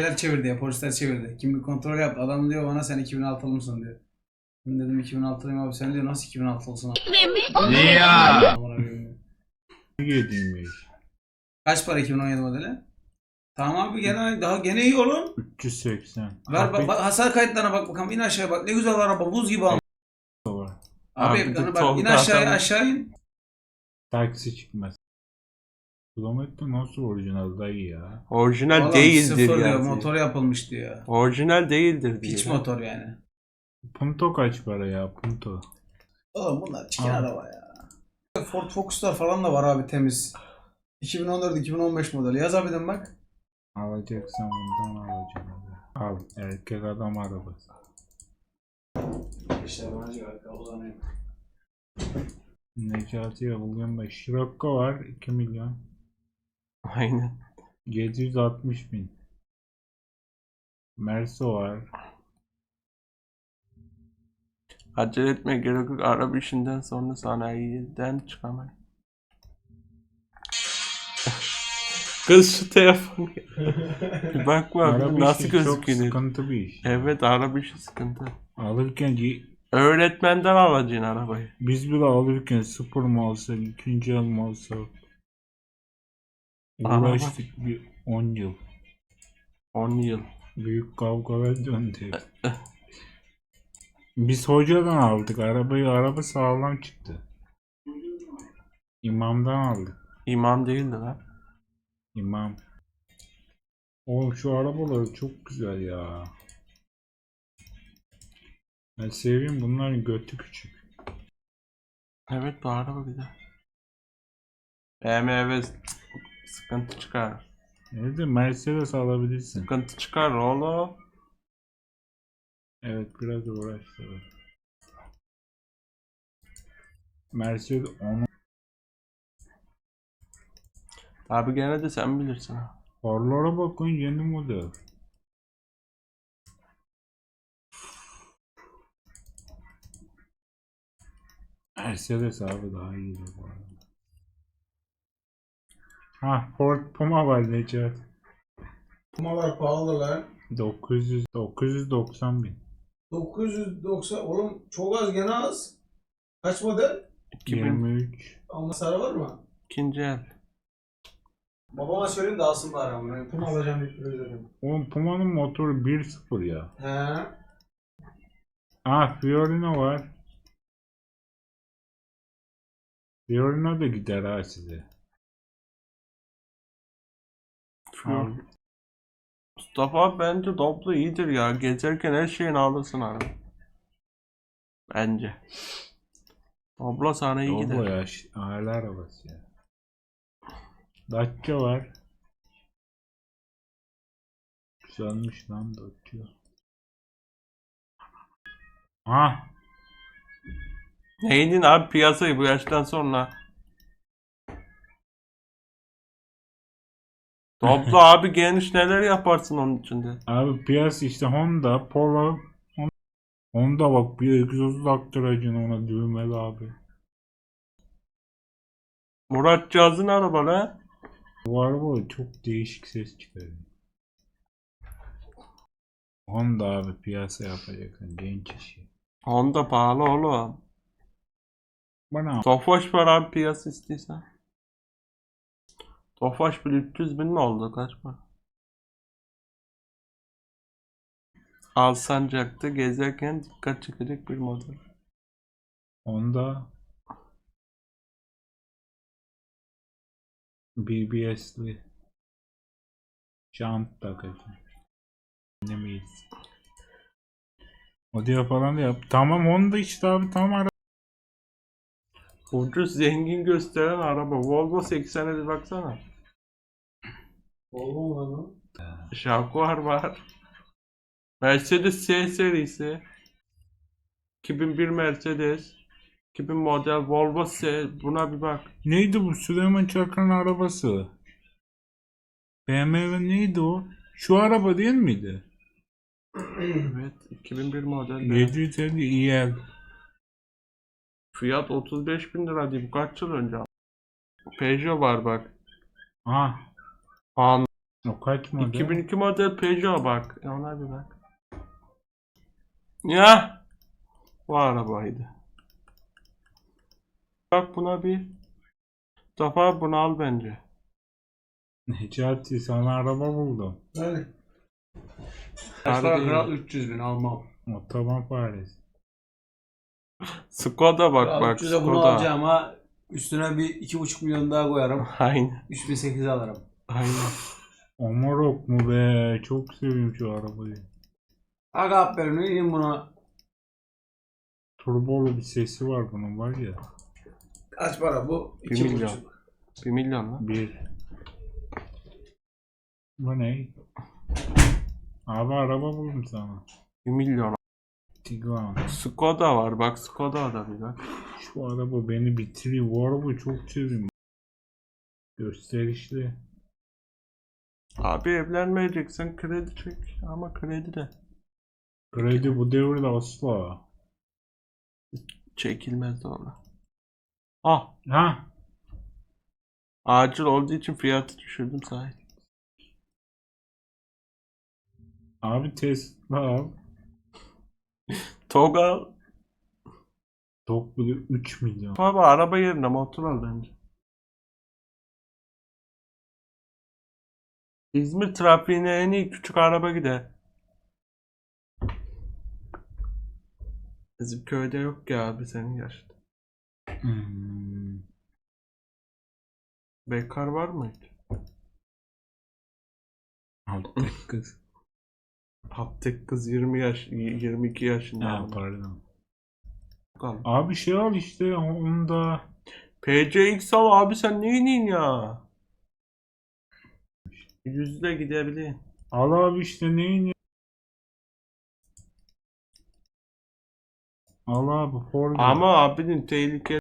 Polisler çevirdi ya polisler çevirdi. Kimlik kontrol yaptı. Adam diyor bana sen 2006'lı mısın diyor. Ben dedim 2006'lıyım abi sen diyor nasıl 2006'lısın abi? Ne ya? Amına koyayım. Yediymiş. Kaç para 2017 modeli? Tamam abi gene daha gene iyi oğlum. 380. Ver bak, bak hasar kayıtlarına bak bakalım in aşağıya bak ne güzel araba buz gibi abi. var. Abi, Abi, bak Tolga in aşağıya adam- aşağı in. Taksi çıkmaz. Kilometre nasıl orijinal dayı ya? Orijinal Oğlum değildir sıfır diyor yani. motor yapılmış diyor. Orijinal değildir diyor. Piç motor yani. Punto kaç para ya? Punto. Oğlum bunlar çikin Abi. araba ya. Ford Focus'lar falan da var abi temiz. 2014-2015 modeli. Yaz abiden bak. Alacaksan bundan alacaksın. abi. Al erkek adam arabası. İşte bence arka uzanıyor. Necati'ye bugün bak Scirocco var 2 milyon. Aynen. 760 bin. Merso var. Acele etme gerek yok. Araba işinden sonra sanayiden çıkamayız. Kız şu telefonu. bir bak bak nasıl işi çok gözüküyor. sıkıntı bir iş. Evet araba işi sıkıntı. Alırken y- Öğretmenden alacaksın arabayı. biz bile alırken sıfır mı alsak, ikinci el mi alsak? Uğraştık bir 10 yıl. 10 yıl. Büyük kavgalar döndü. Biz hocadan aldık. Arabayı araba sağlam çıktı. İmamdan aldık. İmam değildi lan. İmam. Oğlum şu arabalar çok güzel ya. Ben seveyim bunların götü küçük. Evet bu araba güzel. BMW sıkıntı çıkar. Evde Mercedes alabilirsin. Sıkıntı çıkar oğlum. Evet biraz uğraştı. Mercedes onu Abi gene de sen bilirsin. Farlara bakın yeni model. Mercedes abi daha iyi bu arada. Ha Ford Puma var Necat. Pumalar pahalı lan. 900 990 bin. 990 oğlum çok az gene az. Kaç model? 2000 23. Ama sarı var mı? ikinci el. Babama söyleyeyim de alsın bari ama. Puma alacağım bir kilo dedim. Oğlum Puma'nın motoru 1.0 ya. He. Ha Fiorino var. Fiorino da gider ha size. Ha. Mustafa bence Doblo iyidir ya. Gezerken her şeyini alırsın abi. Bence. Doblo sana iyi Doblo gider. ya ş- aile arabası ya. Dacia var. Güzelmiş lan Dacia. Ha Neydin abi piyasayı bu yaştan sonra? Doblo abi geniş neler yaparsın onun içinde. abi piyasa işte Honda, Polo Hon- Honda bak bir egzoz taktıracaksın ona düğmeli abi. Murat Caz'ın araba lan. Bu araba çok değişik ses çıkarıyor. Honda abi piyasa yapacaksın genç işi. Honda pahalı oğlum. Bana Tofaş var abi piyasa istiyorsan. Tofaş bir 300 bin mi oldu kaç para? Alsancak'ta gezerken dikkat çekecek bir model. Honda BBS'li jant takacaksın. Demeyiz. O diyor falan da yap. Tamam Honda işte abi tamam ara. Ucuz zengin gösteren araba. Volvo 80'e bir baksana. Mu lan? Jaguar var. Mercedes C serisi. 2001 Mercedes. 2000 model Volvo C. Buna bir bak. Neydi bu Süleyman Çakır'ın arabası? BMW neydi o? Şu araba değil miydi? Evet. 2001 model. 750 IL. Fiyat 35 bin lira diye bu kaç yıl önce? Peugeot var bak. Ha Honda O kaç model? 2002 model Peugeot bak. Ya Ona bir bak. Ya. Bu arabaydı. Bak buna bir. Mustafa bunu al bence. Necati sana araba buldum. Para değil. kral 300 bin almam. Otoban Paris. Skoda bak Kral bak 300'e bunu Skoda. alacağım ama üstüne bir 2,5 milyon daha koyarım. Aynen. 3008 alırım. Aynen. Omorok mu be? Çok seviyorum şu arabayı. Aga aferin inin buna. Turbolu bir sesi var bunun var ya. Kaç para bu? Bir 2,5. milyon. 1 milyon lan. Bir. Bu ne? Abi araba buldum sana. 1 milyon. Tiguan. Skoda var bak Skoda da bir bak. Şu araba beni bitiriyor. Bu çok seviyorum. Gösterişli. Abi evlenmeyeceksen kredi çek. Ama kredi de Kredi bu devirde asla. çekilmez sonra. Ah Ha? acil olduğu için fiyatı düşürdüm sahi. Abi Tesla al. Toga Tok bile 3 milyon. Baba araba yerine motor al bence. İzmir trafiğine en iyi küçük araba gider. Bizim köyde yok ya abi senin yaşta. Hmm. Bekar var mı hiç? Alttaki kız. Haptek kız 20 yaş, 22 yaşında. ha ama. pardon. Bakalım. Abi şey al işte onda. PCX al abi sen neyin ya? Yüzde gidebileyim. Al abi işte neyin Al abi Ford. Ama abinin tehlike